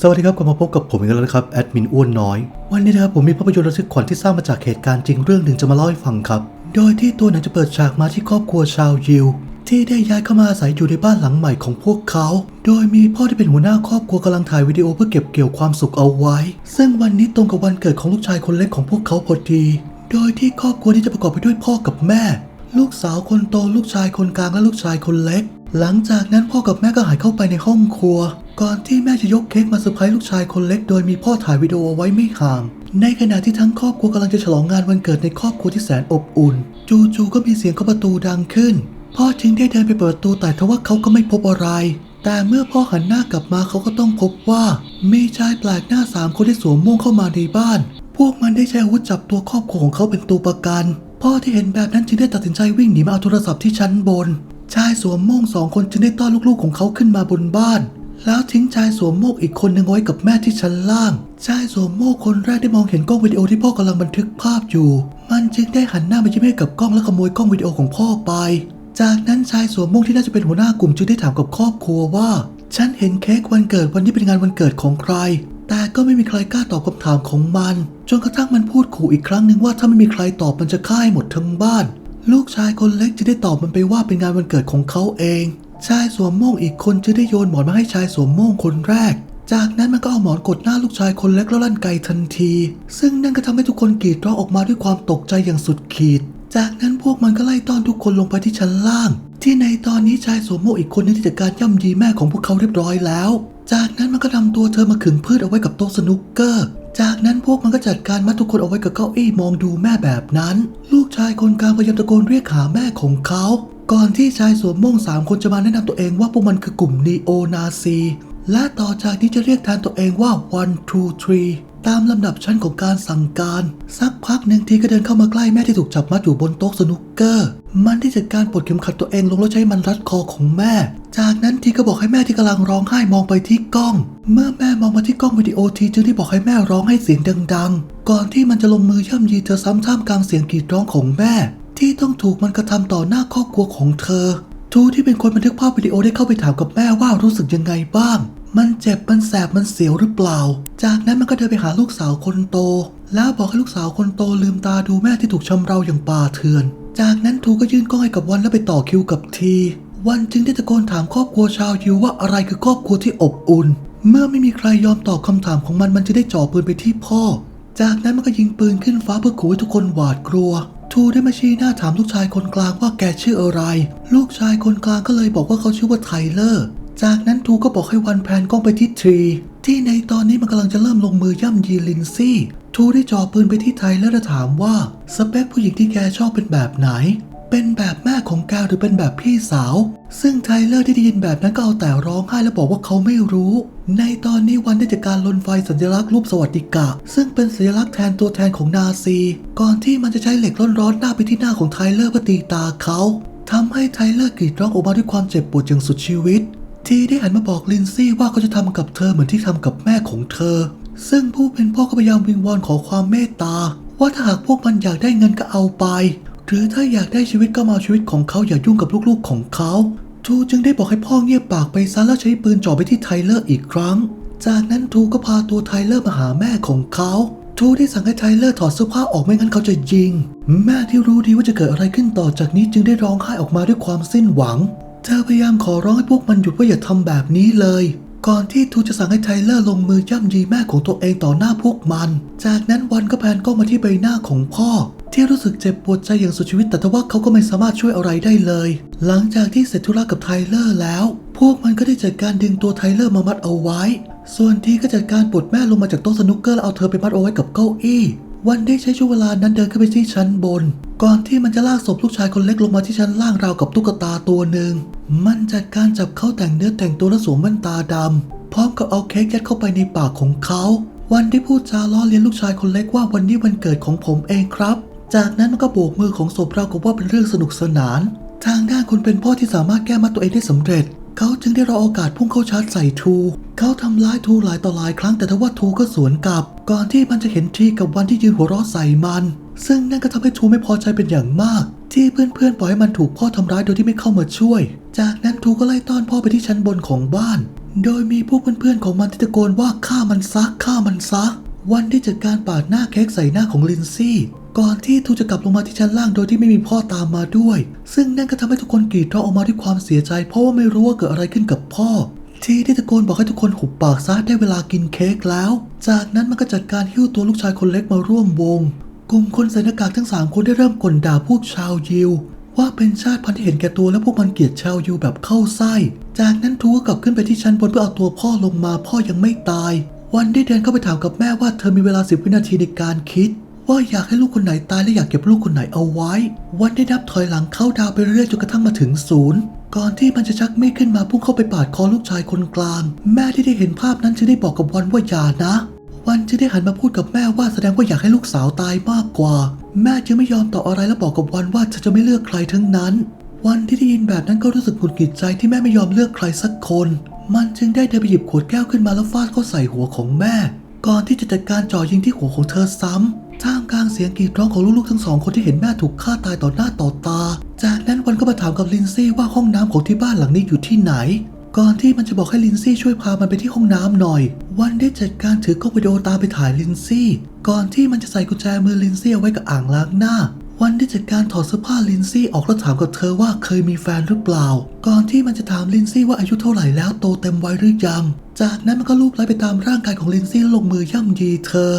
สวัสดีครับกลับมาพบกับผมอีกแล้วนะครับแอดมินอ้วนน้อย วันนี้นะครับผมมีภาพยนตร์ระทึกขวัญที่สร้างมาจากเหตุการณ์จริงเรื่องหนึ่งจะมาเล่าให้ฟังครับ โดยที่ตัวหนังจะเปิดฉากมาที่ครอบครัวชาวยิว ที่ได้ย้ายเข้ามาอาศัยอยู่ในบ้านหลังใหม่ของพวกเขา โดยมีพ่อที่เป็นหัวหน้าครอบครัวกำลังถ่ายวิดีโอเพื่อเก็บเกี่ยวความสุขเอาไว้ ซึ่งวันนี้ตรงกับวันเกิดของลูกชายคนเล็กของพวกเขาพอดี โดยที่ครอบครัวนี้จะประกอบไปด้วยพ่อกับแม่ ลูกสาวคนโตลูกชายคนกลางและลูกชายคนเล็ก หลังจากนั้นพ่อกับแม่ก็หายเข้าไปในห้องครัว ก่อนที่แม่จะยกเค้กมาเซอร์ไพรส์ลูกชายคนเล็ก โดยมีพ่อถ่ายวิดีโอไว้ไม่ห่าง ในขณะที่ทั้งครอบครัวกำลังจะฉลองงานวันเกิดในครอบครัวที่แสนอบอุ่น จู่ๆก็มีเสียงเคาะประตูดังขึ้น พ่อจึงได้เดินไปเปิดประตูแต่ทว่าเขาก็ไม่พบอะไร แต่เมื่อพ่อหันหน้ากลับมาเขาก็ต้องพบว่ามีชายแปลกหน้าสามคนที่สวมม่งเข้ามาในบ้าน พวกมันได้ใช้อาวุธจับตัวครอบครัวของเขาเป็นตัวประกัน พ่อที่เห็นแบบนั้นจึงได้ตัดสินใจวิ่งหนีมาเอาโทรศัพท์ที่ชั้นบน ชายสวมโม่งสองคนจึงได้ต้อนลูกๆของเขาขึ้นมาบนบ้าน แล้วทิ้งชายสวมโม่งอีกคนหนึ่งไว้กับแม่ที่ชั้นล่าง ชายสวมโม่งคนแรกได้มองเห็นกล้องวิดีโอที่พ่อกำลังบันทึกภาพอยู่ มันจึงได้หันหน้ามายิ้มให้กับกล้องและขโมยกล้องวิดีโอของพ่อไป จากนั้นชายสวมโม่งที่น่าจะเป็นหัวหน้ากลุ่มจึงได้ถามกับครอบครัวว่า ฉันเห็นเค้กวันเกิดวันนี้เป็นงานวันเกิดของใคร แต่ก็ไม่มีใครกล้าตอบคำถามของมัน จนกระทั่งมันพูดขู่อีกครั้งหนึ่งว่าถ้าไม่มีใครตอบมันจะฆ่าให้หมดทั้งบ้าน ลูกชายคนเล็กจึงได้ตอบมันไปว่าเป็นงานวันเกิดของเขาเอง ชายสวมโม่งอีกคนจึงได้โยนหมอนมาให้ชายสวมโม่งคนแรก จากนั้นมันก็เอาหมอนกดหน้าลูกชายคนเล็กแล้วลั่นไกทันที ซึ่งนั่นก็ทำให้ทุกคนกรีดร้องออกมาด้วยความตกใจอย่างสุดขีด จากนั้นพวกมันก็ไล่ต้อนทุกคนลงไปที่ชั้นล่าง ที่ในตอนนี้ชายสวมโม่งอีกคนนึงที่จัดการย่ำยีแม่ของพวกเขาเรียบร้อยแล้ว จากนั้นมันก็นำตัวเธอมาขึงพืชเอาไว้กับโต๊ะสนุกเกอร์ จากนั้นพวกมันก็จัดการมัดทุกคนเอาไว้กับเก้าอี้มองดูแม่แบบนั้น ลูกชายคนกลางพยายามตะโกนเรียกหาแม่ของเขา ก่อนที่ชายสวมม่งสามคนจะมาแนะนำตัวเองว่าพวกมันคือกลุ่มนีโอนาซีและต่อจากนี้จะเรียกแทนตัวเองว่า one two three ตามลำดับชั้นของการสั่งการ สักพักหนึ่งทีก็เดินเข้ามาใกล้แม่ที่ถูกจับมัดอยู่บนโต๊ะสนุกเกอร์ มันที่จัดการปลดเข็มขัดตัวเองลงแล้วใช้มันรัดคอของแม่ จากนั้นทีก็บอกให้แม่ที่กำลังร้องไห้มองไปที่กล้อง เมื่อแม่มองมาที่กล้องวิดีโอทีจึงได้บอกให้แม่ร้องให้เสียงดัง ๆ ก่อนที่มันจะลงมือย่ำยีเธอซ้ำท่ามกลางเสียงกรีดร้องของแม่ ที่ต้องถูกมันกระทำต่อหน้าครอบครัวของเธอทูที่เป็นคนบันทึกภาพวิดีโอได้เข้าไปถามกับแม่ว่ารู้สึกยังไงบ้าง มันเจ็บ มันแสบ มันเสียวหรือเปล่า จากนั้นมันก็เดินไปหาลูกสาวคนโต แล้วบอกให้ลูกสาวคนโตลืมตาดูแม่ที่ถูกชำเราอย่างป่าเถื่อน จากนั้นทูก็ยื่นกล้องให้กับวันแล้วไปต่อคิวกับที วันจึงได้ตะโกนถามครอบครัวชาวยิวว่าอะไรคือครอบครัวที่อบอุ่น เมื่อไม่มีใครยอมตอบคำถามของมันมันจะได้จ่อปืนไปที่พ่อ จากนั้นมันก็ยิงปืนขึ้นฟ้าเพื่อขู่ให้ทุกคนหวาดกลัวทูได้มาชี้หน้าถามลูกชายคนกลางว่าแกชื่ออะไร ลูกชายคนกลางก็เลยบอกว่าเขาชื่อว่าไทเลอร์ จากนั้นทูก็บอกให้วันแพนกล้องไปที่ทรีที่ในตอนนี้มันกำลังจะเริ่มลงมือย่ำยีลินซี่ทูได้จ่อปืนไปที่ไทเลอร์และถามว่าสเปคผู้หญิงที่แกชอบเป็นแบบไหน เป็นแบบแม่ของแกหรือเป็นแบบพี่สาว ซึ่งไทเลอร์ที่ได้ยินแบบนั้นก็เอาแต่ร้องไห้และบอกว่าเขาไม่รู้ ในตอนนี้วันได้จัดการลนไฟสัญลักษณ์รูปสวัสดิกะ ซึ่งเป็นสัญลักษณ์แทนตัวแทนของนาซี ก่อนที่มันจะใช้เหล็กร้อนๆหน้าไปที่หน้าของไทเลอร์เพื่อตีตาเขาทำให้ไทเลอร์กรีดร้องออกมาด้วยความเจ็บปวดอย่างสุดชีวิต ทีได้หันมาบอกลินซี่ว่าเขาจะทำกับเธอเหมือนที่ทำกับแม่ของเธอ ซึ่งผู้เป็นพ่อก็พยายามวิงวอนขอความเมตตา ว่าถ้าหากพวกมันอยากได้เงินก็เอาไป หรือถ้าอยากได้ชีวิตก็มาชีวิตของเขาอย่ายุ่งกับลูกๆของเขาทูจึงได้บอกให้พ่อเงียบปากไปซะแล้วใช้ปืนจ่อไปที่ไทเลอร์อีกครั้ง จากนั้นทูก็พาตัวไทเลอร์มาหาแม่ของเขาทูได้สั่งให้ไทเลอร์ถอดเสื้อผ้าออกไม่งั้นเขาจะยิง แม่ที่รู้ดีว่าจะเกิดอะไรขึ้นต่อจากนี้จึงได้ร้องไห้ออกมาด้วยความสิ้นหวัง เธอพยายามขอร้องให้พวกมันหยุดว่าอย่าทำแบบนี้เลย ก่อนที่ทูจะสั่งให้ไทเลอร์ลงมือย่ำยีแม่ของตัวเองต่อหน้าพวกมัน จากนั้นวันก็แพนกล้องมาที่ใบหน้าของพ่อ ที่รู้สึกเจ็บปวดใจอย่างสุดชีวิตแต่ทว่าเขาก็ไม่สามารถช่วยอะไรได้เลย หลังจากที่เสร็จธุระกับไทเลอร์แล้ว พวกมันก็ได้จัดการดึงตัวไทเลอร์มามัดเอาไว้ ส่วนทีก็จัดการปลดแม่ลงมาจากโต๊ะสนุกเกอร์แล้วเอาเธอไปมัดเอาไว้กับเก้าอี้วันได้ใช้ช่วงเวลานั้นเดินขึ้นไปที่ชั้นบน ก่อนที่มันจะลากศพลูกชายคนเล็กลงมาที่ชั้นล่างราวกับตุ๊กตาตัวหนึ่ง มันจัดการจับเขาแต่งเนื้อแต่งตัวและสวมแว่นตาดำ พร้อมกับเอาเค้กยัดเข้าไปในปากของเขา วันที่พูดจาล้อเลียนลูกชายคนเล็กว่าวันนี้วันเกิดของผมเองครับ จากนั้นมันก็โบกมือของศพเราวกับว่าเป็นเรื่องสนุกสนาน ทางด้านคนเป็นพ่อที่สามารถแก้มัดตัวเองได้สำเร็จ เขาจึงได้รอโอกาสพุ่งเข้าชาร์จใส่ทู เขาทำร้ายทูหลายต่อหลายครั้งแต่ทว่าทูก็สวนกลับ ก่อนที่มันจะเห็นทีกับวันที่ยืนหัวเราะใส่มัน ซึ่งนั่นก็ทำให้ทูไม่พอใจเป็นอย่างมาก ที่เพื่อนๆปล่อยให้มันถูกพ่อทำร้ายโดยที่ไม่เข้ามาช่วย จากนั้นทูก็ไล่ต้อนพ่อไปที่ชั้นบนของบ้าน โดยมีพวกเพื่อนๆของมันที่ตะโกนว่าฆ่ามันซะฆ่ามันซะวันที่จัดการปาดหน้าเค้กใส่หน้าของลินซี่ก่อนที่ทูจะกลับลงมาที่ชั้นล่างโดยที่ไม่มีพ่อตามมาด้วย ซึ่งนั่นก็ทำให้ทุกคนกรีดร้องออกมาด้วยความเสียใจ เพราะว่าไม่รู้ว่าเกิดอะไรขึ้นกับพ่อ ทีได้ตะโกนบอกให้ทุกคนหุบปากซะได้เวลากินเค้กแล้ว จากนั้นมันก็จัดการหิ้วตัวลูกชายคนเล็กมาร่วมวง ลุ่มคนใส่หน้ากากทั้งสามคนได้เริ่มกลด่าพวกชาวยิว ว่าเป็นชาติพันธุ์ที่เห็นแก่ตัวและพวกมันเกลียดชาวยิวแบบเข้าไส้ จากนั้นทูก็กลับขึ้นไปที่ชั้นบนเพื่อเอาตัวพ่อลงมาพ่อยังไม่ตาย วันได้เดินเข้าไปถามกับแม่ว่าเธอมีเวลาสิบวินาทีในการคิด ว่าอยากให้ลูกคนไหนตายและอยากเก็บลูกคนไหนเอาไว้ วันได้นับถอยหลังเข้าดาวไปเรื่อยจนกระทั่งมาถึงศูนย์ก่อนที่มันจะชักมีดขึ้นมาพุ่งเข้าไปปาดคอลูกชายคนกลาง แม่ที่ได้เห็นภาพนั้นจึงได้บอกกับวันว่าอย่านะ วันจึงได้หันมาพูดกับแม่ว่าแสดงว่าอยากให้ลูกสาวตายมากกว่า แม่จึงไม่ยอมตอบอะไรและบอกกับวันว่าเธอจะไม่เลือกใครทั้งนั้น วันที่ได้ยินแบบนั้นก็รู้สึกหงุดหงิดใจที่แม่ไม่ยอมเลือกใครสักคน มันจึงได้เดินไปหยิบขวดแก้วขึ้นมาแล้วฟาดเข้าใส่หัวของแม่ ก่อนที่จะจัดการจ่อยิงที่หัวของเธอซ้ำท่ามกลางเสียงกรีดร้องของลูกๆทั้งสองคนที่เห็นแม่ถูกฆ่าตายต่อหน้าต่อตา จากนั้นวันก็มาถามกับลินซี่ว่าห้องน้ำของที่บ้านหลังนี้อยู่ที่ไหน ก่อนที่มันจะบอกให้ลินซี่ช่วยพามันไปที่ห้องน้ำหน่อย วันได้จัดการถือกล้องวิดีโอตามไปถ่ายลินซี่ ก่อนที่มันจะใส่กุญแจมือลินซี่เอาไว้กับอ่างล้างหน้า วันได้จัดการถอดเสื้อผ้าลินซี่ออกแล้วถามกับเธอว่าเคยมีแฟนหรือเปล่า ก่อนที่มันจะถามลินซี่ว่าอายุเท่าไหร่แล้วโตเต็มวัยหรือยัง จากนั้นมันก็ลูบไล้ไปตามร่างกายของลินซี่แล้วลงมือย่ำยีเธอ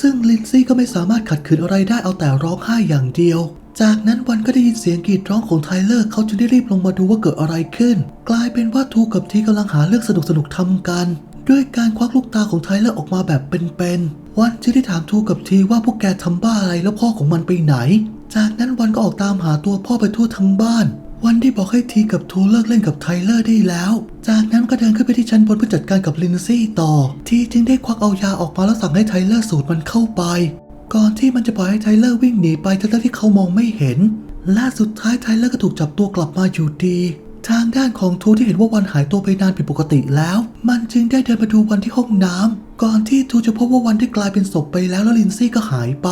ซึ่งลินซี่ก็ไม่สามารถขัดขืนอะไรได้เอาแต่ร้องไห้อย่างเดียวจากนั้นวันก็ได้ยินเสียงกรีดร้องของไทเลอร์เขาจึงได้รีบลงมาดูว่าเกิดอะไรขึ้น กลายเป็นว่าทูกับทีกำลังหาเรื่องสนุกสนุกทำกัน ด้วยการควักลูกตาของไทเลอร์ออกมาแบบเป็นๆวันจึงได้ถามทูกับทีว่าพวกแกทำบ้าอะไรแล้วพ่อของมันไปไหน จากนั้นวันก็ออกตามหาตัวพ่อไปทั่วทั้งบ้าน วันได้บอกให้ทีกับทูเลิกเล่นกับไทเลอร์ได้แล้ว จากนั้นก็เดินขึ้นไปที่ชั้นบนเพื่อจัดการกับลินซี่ต่อ ทีจึงได้ควักเอายาออกมาแล้วสั่งให้ไทเลอร์สูดมันเข้าไป ก่อนที่มันจะปล่อยให้ไทเลอร์วิ่งหนีไปทั้งที่เขามองไม่เห็น และสุดท้ายไทเลอร์ก็ถูกจับตัวกลับมาอยู่ดี ทางด้านของทูที่เห็นว่าวันหายตัวไปนานผิดปกติแล้ว มันจึงได้เดินมาดูวันที่ห้องน้ำก่อนที่ทูจะพบว่าวันได้กลายเป็นศพไปแล้วแล้วลินซี่ก็หายไป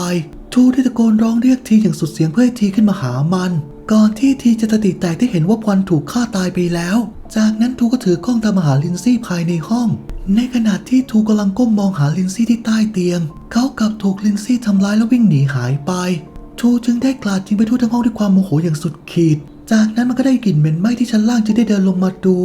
ทูได้ตะโกนร้องเรียกทีอย่างสุดเสียงเพื่อให้ทีขึ้นมาหามัน ก่อนที่ทีจะสติแตกที่เห็นว่าวันถูกฆ่าตายไปแล้ว จากนั้นทูก็ถือกล้องตามมาหาลินซี่ภายในห้อง ในขณะที่ทูกำลังก้มมองหาลินซี่ที่ใต้เตียง เขากลับถูกลินซี่ทำร้ายแล้ววิ่งหนีหายไป ทูจึงได้กลาดยิงไปทั่วทั้งห้องด้วยความโมโหอย่างสุดขีด จากนั้นมันก็ได้กลิ่นเหม็นไหม้ที่ชั้นล่างจึงได้เดินลงมาดู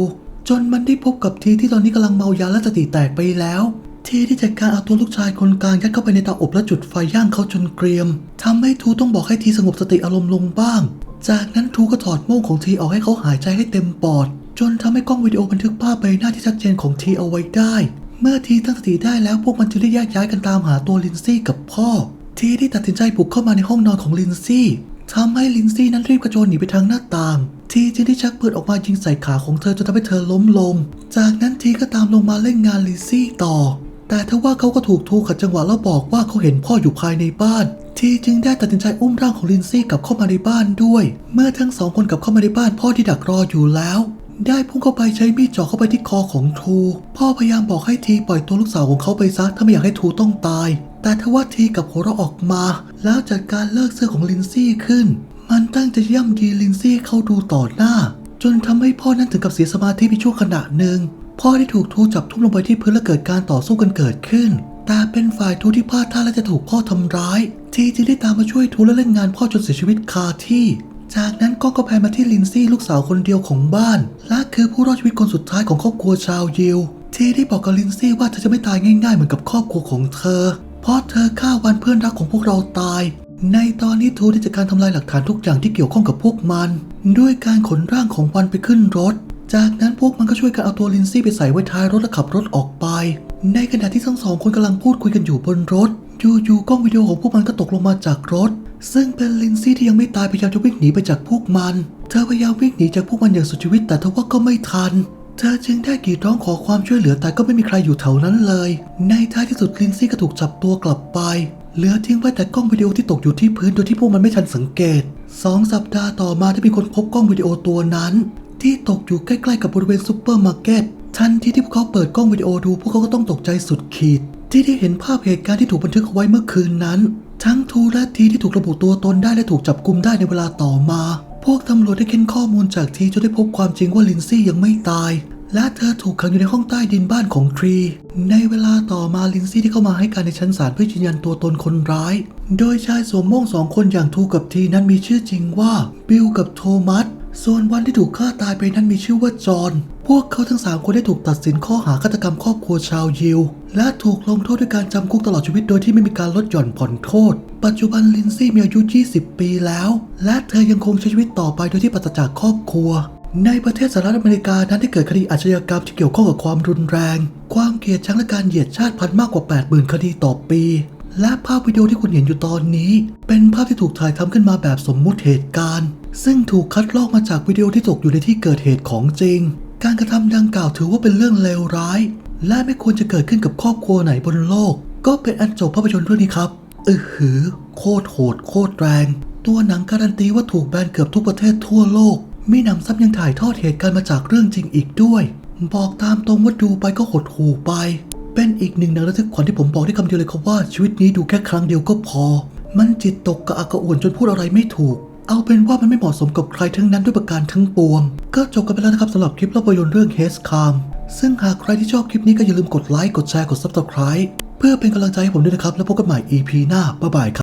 จนมันได้พบกับทีที่ตอนนี้กำลังเมายาและสติแตกไปแล้ว ทีที่จัดการเอาตัวลูกชายคนกลางยัดเข้าไปในเตาอบและจุดไฟย่างเขาจนเกรียมทำให้ทูต้องบอกให้ทีสงบสติอารมณ์ลงบ้าง จากนั้นทูก็ถอดโม่งของทีออกให้เขาหายใจให้เต็มปอด จนทำให้กล้องวิดีโอบันทึกภาพใบหน้าที่ชัดเจนของทีเอาไว้ได้ เมื่อทีตั้งสติได้แล้วพวกมันจึงได้แยกย้ายกันตามหาตัวลินซี่กับพ่อ ทีได้ตัดสินใจบุกเข้ามาในห้องนอนของลินซี่ทำให้ลินซี่นั้นรีบกระโจนหนีไปทางหน้าต่าง ทีจึงได้ชักปืนออกมายิงใส่ขาของเธอจนทำให้เธอล้มลง จากนั้นทีก็ตามลงมาเล่นงานลินซี่ต่อ แต่ทว่าเขาก็ถูกทูขัดจังหวะแล้วบอกว่าเขาเห็นพ่ออยู่ภายในบ้าน ทีจึงได้ตัดสินใจอุ้มร่างของลินซี่กลับเข้ามาในบ้านด้วย เมื่อทั้งสองคนกลับเข้ามาในบ้านพ่อที่ดักรออยู่แล้ว ได้พุ่งเข้าไปใช้มีดเจ่อเข้าไปที่คอของทูพ่อพยายามบอกให้ทีปล่อยตัวลูกสาวของเขาไปซะถ้าไม่อยากให้ทูต้องตาย แต่ทว่าทีกับหัวเราะออกมา แล้วจัดการเลิกเสื้อของลินซี่ขึ้น มันตั้งจะย่ำยีลินซี่ให้เขาดูต่อหน้า จนทำให้พ่อนั้นถึงกับเสียสมาธิไปชั่วขณะหนึ่งพ่อที่ถูกทูจับทุ่มลงไปที่พื้นและเกิดการต่อสู้กันเกิดขึ้นแต่เป็นฝ่ายทูที่พลาดท่าและจะถูกพ่อทำร้าย ทีจึงได้ตามมาช่วยทูและเล่นงานพ่อจนเสียชีวิตคาที่ จากนั้นก็ก็แพมาที่ลินซี่ลูกสาวคนเดียวของบ้าน และคือผู้รอดชีวิตคนสุดท้ายของครอบครัวชาวยิวที่ได้บอกกับลินซี่ว่าเธอจะไม่ตายง่ายๆเหมือนกับครอบครัวของเธอ เพราะเธอฆ่าวันเพื่อนรักของพวกเราตาย ในตอนนี้ทูได้จัดการทำลายหลักฐานทุกอย่างที่เกี่ยวข้องกับพวกมัน ด้วยการขนร่างของวันไปขึ้นรถ จากนั้นพวกมันก็ช่วยกันเอาตัวลินซี่ไปใส่ไว้ท้ายรถและขับรถออกไป ในขณะที่ทั้งสองคนกำลังพูดคุยกันอยู่บนรถ อยู่ๆกล้องวิดีโอของพวกมันก็ตกลงมาจากรถ ซึ่งเป็นลินซี่ที่ยังไม่ตายพยายามจะวิ่งหนีไปจากพวกมัน เธอพยายามวิ่งหนีจากพวกมันอย่างสุดชีวิตแต่ทว่าก็ไม่ทัน เธอจึงได้กรีดร้องขอความช่วยเหลือแต่ก็ไม่มีใครอยู่แถวนั้นเลย ในท้ายที่สุดลินซี่ก็ถูกจับตัวกลับไป เหลือทิ้งไว้แต่กล้องวิดีโอที่ตกอยู่ที่พื้นโดยที่พวกมันไม่ทันสังเกตสองสัปดาห์ต่อมาได้มีคนพบกล้องวิดีโอตัวนั้น ที่ตกอยู่ใกล้ๆกับบริเวณซูเปอร์มาร์เก็ตทันทีที่พวกเขาเปิดกล้องวิดีโอดูพวกเขาก็ต้องตกใจสุดขีด ที่ได้เห็นภาพเหตุการณ์ที่ถูกบันทึกเอาไว้เมื่อคืนนั้น ทั้งทูและทีที่ถูกระบุตัวตนได้และถูกจับกุมได้ในเวลาต่อมา พวกตำรวจได้เค้นข้อมูลจากทีจนได้พบความจริงว่าลินซี่ยังไม่ตาย และเธอถูกขังอยู่ในห้องใต้ดินบ้านของทรี ในเวลาต่อมาลินซี่ที่เข้ามาให้การในชั้นศาลเพื่อยืนยันตัวตนคนร้าย โดยชายสวมม่วงสองคนอย่างทูกับทีนั้นมีชื่อจริงว่าบิลกับโทมัส ส่วนวันที่ถูกฆ่าตายไปนั้นมีชื่อว่าจอห์น พวกเขาทั้งสามคนได้ถูกตัดสินข้อหาฆาตกรรมครอบครัวชาวยิว และถูกลงโทษด้วยการจำคุกตลอดชีวิตโดยที่ไม่มีการลดหย่อนผ่อนโทษ ปัจจุบันลินซี่มีอายุ 20 ปีแล้ว และเธอยังคงใช้ชีวิตต่อไปโดยที่ปราศจากครอบครัว ในประเทศสหรัฐอเมริกานั้นได้เกิดคดีอาชญากรรมที่เกี่ยวข้องกับความรุนแรง ความเกลียดชังและการเหยียดชาติพันธุ์มากกว่า 80,000 คดีต่อปี และภาพวิดีโอที่คุณเห็นอยู่ตอนนี้ เป็นภาพที่ถูกถ่ายทำขึ้นมาแบบสมมุติเหตุการณ์ ซึ่งถูกคัดลอกมาจากวิดีโอที่ตกอยู่ในที่เกิดเหตุของจริง การกระทำดังกล่าวถือว่าเป็นเรื่องเลวร้าย และไม่ควรจะเกิดขึ้นกับครอบครัวไหนบนโลก ก็เป็นอันจบภาพยนตร์เรื่องนี้ครับอือหือ โคตรโหด โคตรแรง ตัวหนังการันตีว่าถูกแบนเกือบทุกประเทศทั่วโลกมีหนำซ้ำยังถ่ายทอดเหตุการณ์มาจากเรื่องจริงอีกด้วย บอกตามตรงว่าดูไปก็หดหูไป เป็นอีกหนึ่งนางระทึกขวัญที่ผมบอกได้คำเดียวเลยครับว่าชีวิตนี้ดูแค่ครั้งเดียวก็พอ มันจิตตกกระอักกระอ่วนจนพูดอะไรไม่ถูก เอาเป็นว่ามันไม่เหมาะสมกับใครทั้งนั้นด้วยประการทั้งปวง ก็จบกันไปแล้วนะครับสำหรับคลิปภาพยนตร์เรื่อง h a s c a m ซึ่งหากใครที่ชอบคลิปนี้ก็อย่าลืมกดไลค์กดแชร์กด Subscribe เพื่อเป็นกำลังใจให้ผมด้วยนะครับ แล้วพบกันใหม่ EP หน้าบ๊ายบายครับ